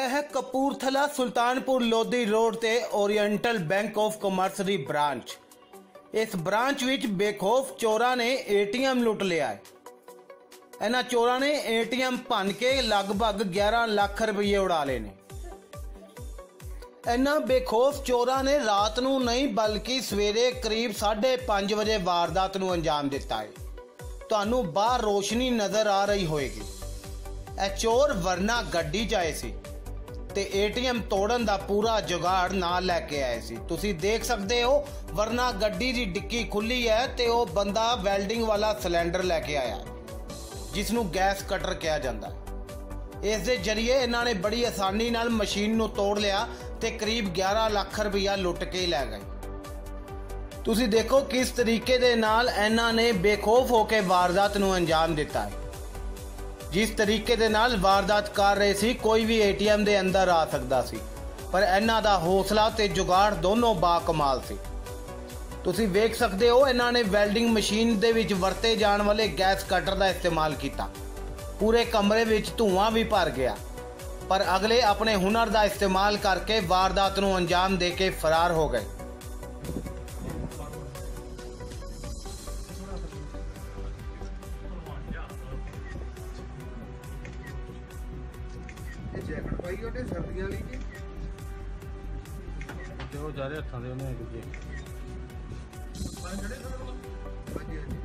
ਇਹ ਕਪੂਰਥਲਾ ਸੁਲਤਾਨਪੁਰ ਲੋਧੀ ਰੋਡ ਤੇ Oriental Bank of Commerce ਦੀ ਬ੍ਰਾਂਚ। ਇਸ ਬ੍ਰਾਂਚ ਵਿੱਚ ਬੇਖੌਫ ਚੋਰਾਂ ਨੇ ਏਟੀਐਮ ਲੁੱਟ ਲਿਆ ਹੈ। ਇਹਨਾਂ ਚੋਰਾਂ ਨੇ ਏਟੀਐਮ ਭੰਨ ਕੇ ਲਗਭਗ 11 ਲੱਖ ਰੁਪਏ ਉਡਾ ਲਏ ਨੇ। ਇਹਨਾਂ ਬੇਖੌਫ ਚੋਰਾਂ ਨੇ ਰਾਤ ਨੂੰ ਨਹੀਂ ਬਲਕਿ ਸਵੇਰੇ ਕਰੀਬ 5:30 ਵਜੇ ਵਾਰਦਾਤ ਨੂੰ ਅੰਜਾਮ ਦਿੱਤਾ ਹੈ। ਤੁਹਾਨੂੰ ਬਾਹਰ ਰੋਸ਼ਨੀ ਨਜ਼ਰ ਆ ਰਹੀ ਹੋਏਗੀ। ਇਹ ਚੋਰ ਵਰਨਾ ਗੱਡੀ 'ਚ ਆਏ ਸੀ। ਤੇ ਏਟੀਐਮ ਤੋੜਨ ਦਾ ਪੂਰਾ ਜੁਗਾੜ ਨਾਲ ਲੈ ਕੇ ਆਏ ਸੀ। ਤੁਸੀਂ ਦੇਖ ਸਕਦੇ ਹੋ ਵਰਨਾ ਗੱਡੀ ਦੀ ਡਿੱਕੀ ਖੁੱਲੀ ਹੈ ਤੇ ਉਹ ਬੰਦਾ ਵੈਲਡਿੰਗ ਵਾਲਾ ਸਿਲੰਡਰ ਲੈ ਕੇ ਆਇਆ ਹੈ, ਜਿਸ ਨੂੰ ਗੈਸ ਕਟਰ ਕਿਹਾ ਜਾਂਦਾ ਇਸ ਦੇ ਜ਼ਰੀਏ ਇਹਨਾਂ ਨੇ ਬੜੀ ਆਸਾਨੀ ਨਾਲ ਮਸ਼ੀਨ ਨੂੰ ਤੋੜ ਲਿਆ ਤੇ ਕਰੀਬ 11 ਲੱਖ ਰੁਪਇਆ ਲੁੱਟ ਕੇ ਲੈ ਗਏ। ਤੁਸੀਂ ਦੇਖੋ ਕਿਸ ਤਰੀਕੇ ਦੇ ਨਾਲ ਇਹਨਾਂ ਨੇ ਬੇਖੌਫ ਹੋ ਕੇ ਵਾਰਦਾਤ ਨੂੰ ਅੰਜਾਮ ਦਿੱਤਾ ਹੈ। ਜਿਸ ਤਰੀਕੇ ਦੇ ਨਾਲ ਵਾਰਦਾਤ ਕਰ ਰਹੇ ਸੀ, ਕੋਈ ਵੀ ਏਟੀਐਮ ਦੇ ਅੰਦਰ ਆ ਸਕਦਾ ਸੀ। ਪਰ ਇਹਨਾਂ ਦਾ ਹੌਸਲਾ ਤੇ ਜੁਗਾੜ ਦੋਨੋਂ ਬਾ ਕਮਾਲ ਸੀ। ਤੁਸੀਂ ਵੇਖ ਸਕਦੇ ਹੋ, ਇਹਨਾਂ ਨੇ ਵੈਲਡਿੰਗ ਮਸ਼ੀਨ ਦੇ ਵਿੱਚ ਵਰਤੇ ਜਾਣ ਵਾਲੇ ਗੈਸ ਕਟਰ ਦਾ ਇਸਤੇਮਾਲ ਕੀਤਾ। ਪੂਰੇ ਕਮਰੇ ਵਿੱਚ ਧੂਆਂ ਵੀ ਭਰ ਗਿਆ। ਪਰ ਅਗਲੇ ਆਪਣੇ ਹੁਨਰ ਦਾ ਇਸਤੇਮਾਲ ਕਰਕੇ ਵਾਰਦਾਤ ਨੂੰ ਅੰਜਾਮ ਦੇ ਕੇ ਫਰਾਰ ਹੋ ਗਏ। ਇਹ ਜੈਕਟ ਪਾਈ ਉਹਨੇ ਸਰਦੀਆਂ ਲਈ ਜੀ ਜੋ ਜਾ ਰਹੇ ਹੱਥਾਂ ਦੇ ਉਹਨੇ ਦੂਜੇ। ਹਾਂਜੀ ਹਾਂਜੀ।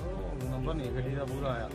ਉਹ ਨੰਬਰ ਨਹੀਂ ਗੱਡੀ ਦਾ ਪੂਰਾ ਆਇਆ।